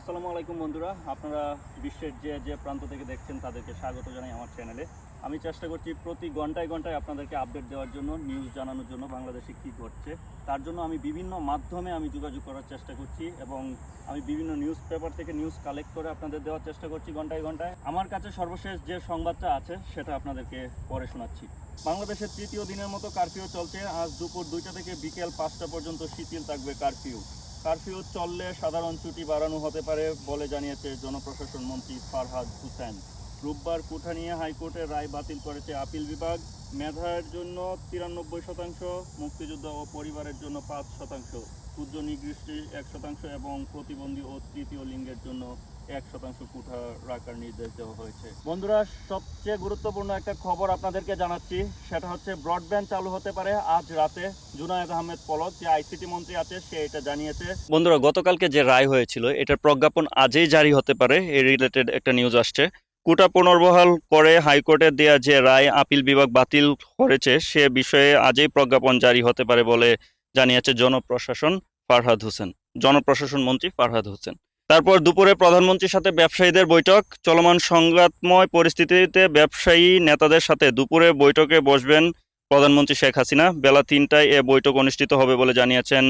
আসসালামু আলাইকুম বন্ধুরা। আপনারা বিশ্বের যে যে প্রান্ত থেকে দেখছেন তাদেরকে স্বাগত জানাই আমার চ্যানেলে। আমি চেষ্টা করছি প্রতি ঘন্টায় ঘন্টায় আপনাদেরকে আপডেট দেওয়ার জন্য নিউজ জানানোর জন্য বাংলাদেশে কী ঘটছে। তার জন্য আমি বিভিন্ন মাধ্যমে আমি যোগাযোগ করার চেষ্টা করছি এবং আমি বিভিন্ন নিউজ পেপার থেকে নিউজ কালেক্ট করে আপনাদের দেওয়ার চেষ্টা করছি ঘন্টায় ঘন্টায়। আমার কাছে সর্বশেষ যে সংবাদটা আছে, সেটা আপনাদেরকে পরে শোনাচ্ছি। বাংলাদেশের তৃতীয় দিনের মতো কারফিউ চলছে। আজ দুপুর দুইটা থেকে বিকেল পাঁচটা পর্যন্ত শিথিল থাকবে কারফিউ কারফিউ চললে সাধারণ ছুটি বাড়ানো হতে পারে বলে জানিয়েছে জনপ্রশাসন মন্ত্রী ফারহাদ হুসেন। রোববার কুঠানিয়া হাইকোর্টের রায় বাতিল করেছে আপিল বিভাগ। মেধার জন্য তিরানব্বই শতাংশ, মুক্তিযোদ্ধা ও পরিবারের জন্য পাঁচ শতাংশ, ক্ষুদ্র নিগৃষ্টি এক শতাংশ এবং প্রতিবন্ধী ও তৃতীয় লিঙ্গের জন্য এক শতাংশ কুঠা রাখার নির্দেশ দেওয়া হয়েছে। বন্ধুরা, সবচেয়ে গুরুত্বপূর্ণ একটা খবর আপনাদেরকে জানাচ্ছি। সেটা হচ্ছে, ব্রডব্যান্ড চালু হতে পারে আজ রাতে। জুনায়েদ আহমেদ পলক, যে আইসিটি মন্ত্রী আছে, সে এটা জানিয়েছে। বন্ধুরা, গতকালকে যে রায় হয়েছিল, এটার প্রজ্ঞাপন আজই জারি হতে পারে। এই রিলেটেড একটা নিউজ আসছে। কোটা পুনর্বহাল করে হাইকোর্টে দেওয়া যে রায় আপিল বিভাগ বাতিল করেছে, সে বিষয়ে আজই প্রজ্ঞাপন জারি হতে পারে বলে জানিয়েছে জনপ্রশাসন ফারহাদ হোসেন। জনপ্রশাসন মন্ত্রী ফারহাদ হোসেন। তারপর দুপুরে প্রধানমন্ত্রীর সাথে ব্যবসায়ীদের বৈঠক। চলমান সংঘাতময় পরিস্থিতিতে ব্যবসায়ী নেতাদের সাথে দুপুরে বৈঠকে বসবেন প্রধানমন্ত্রী শেখ হাসিনা। বেলা তিনটায় এ বৈঠক অনুষ্ঠিত হবে বলে জানিয়েছেন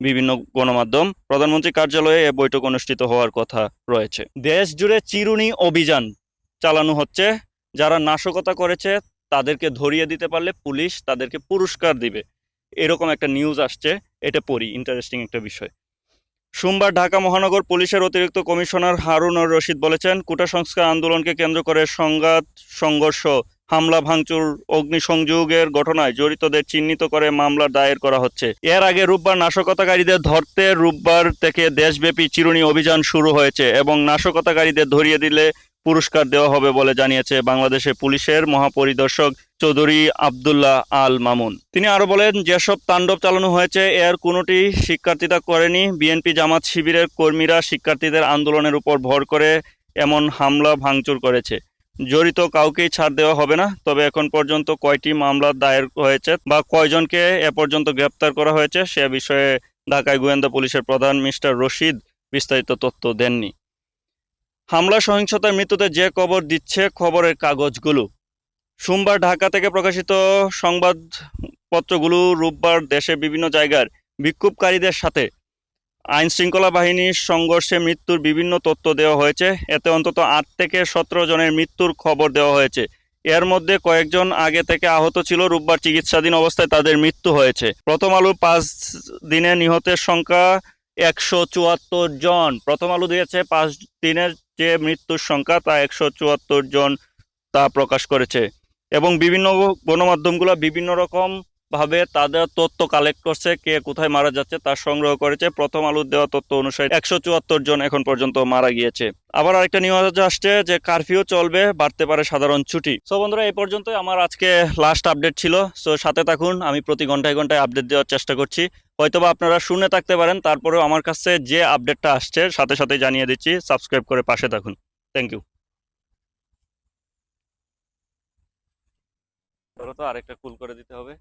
বিভিন্ন গণমাধ্যম। প্রধানমন্ত্রী কার্যালয়ে এ বৈঠক অনুষ্ঠিত হওয়ার কথা রয়েছে। দেশ জুড়ে চিরুনি অভিযান চালানো হচ্ছে। যারা নাশকতা করেছে, তাদেরকে ধরিয়ে দিতে পারলে পুলিশ তাদেরকে পুরস্কার দিবে। এরকম একটা নিউজ আসছে। এটা পড়ি ইন্টারেস্টিং একটা বিষয়। সোমবার ঢাকা মহানগর পুলিশের অতিরিক্ত কমিশনার হারুন রশিদ বলেছেন, কোটা সংস্কার আন্দোলনকে কেন্দ্র করে সংঘাত, সংঘর্ষ, হামলা, ভাঙচুর, অগ্নিসংযোগের ঘটনায় জড়িতদের চিহ্নিত করে মামলা দায়ের করা হচ্ছে। এর আগে রোববার নাশকতাকারীদের ধরতে রোববার থেকে দেশব্যাপী চিরুনি অভিযান শুরু হয়েছে এবং নাশকতাকারীদের ধরিয়ে দিলে পুরস্কার দেওয়া হবে বলে জানিয়েছে বাংলাদেশের পুলিশের মহাপরিদর্শক চৌধুরী আবদুল্লাহ আল মামুন। তিনি আরও বলেন, যেসব তাণ্ডব চালানো হয়েছে এর কোনোটি শিক্ষার্থীরা করেনি। বিএনপি জামাত শিবিরের কর্মীরা শিক্ষার্থীদের আন্দোলনের উপর ভর করে এমন হামলা ভাঙচুর করেছে। জড়িত কাউকেই ছাড় দেওয়া হবে না, তবে এখন পর্যন্ত কয়টি মামলা দায়ের হয়েছে বা কয়জনকে এ পর্যন্ত গ্রেপ্তার করা হয়েছে, সে বিষয়ে ঢাকায় গোয়েন্দা পুলিশের প্রধান মিস্টার রশিদ বিস্তারিত তথ্য দেননি। হামলা, সহিংসতার মৃত্যুতে যে খবর দিচ্ছে খবরের কাগজগুলো। সোমবার ঢাকা থেকে প্রকাশিত সংবাদপত্রগুলো রোববার দেশের বিভিন্ন জায়গার বিক্ষোভকারীদের সাথে। আইন শৃঙ্খলা বাহিনীর সংঘর্ষে মৃত্যুর বিভিন্ন তথ্য দেওয়া হয়েছে। এতে অন্তত আট থেকে সতেরো জনের মৃত্যুর খবর দেওয়া হয়েছে। এর মধ্যে কয়েকজন আগে থেকে আহত ছিল, রোববার চিকিৎসাধীন অবস্থায় তাদের মৃত্যু হয়েছে। প্রথম আলো পাঁচ দিনে নিহতের সংখ্যা একশো চুয়াত্তর জন। প্রথম আলো দিয়েছে পাঁচ দিনের যে মৃত্যুর সংখ্যা, তা একশো চুয়াত্তর জন তা প্রকাশ করেছে। এবং বিভিন্ন গণমাধ্যমগুলো বিভিন্ন রকম ভাবে তাদের তথ্য কালেক্ট করছে, কে কোথায় মারা যাচ্ছে তা সংগ্রহ করেছে। প্রথম আলুর দেওয়া তথ্য অনুসারে একশো চুয়াত্তর জন এখন পর্যন্ত মারা গিয়েছে। আবার আরেকটা নিউজ আসছে যে কারফিউ চলবে, বাড়তে পারে সাধারণ ছুটি। সো বন্ধুরা, এই পর্যন্ত আমার আজকে লাস্ট আপডেট ছিল। সো সাথে থাকুন, আমি প্রতি ঘন্টায় ঘন্টায় আপডেট দেওয়ার চেষ্টা করছি। হয়তোবা আপনারা শুনে থাকতে পারেন, তারপরেও আমার কাছে যে আপডেটটা আসছে, সাথে সাথে জানিয়ে দিচ্ছি। সাবস্ক্রাইব করে পাশে থাকুন। থ্যাংক ইউ ধরো তো আরেকটা কুল করে দিতে হবে।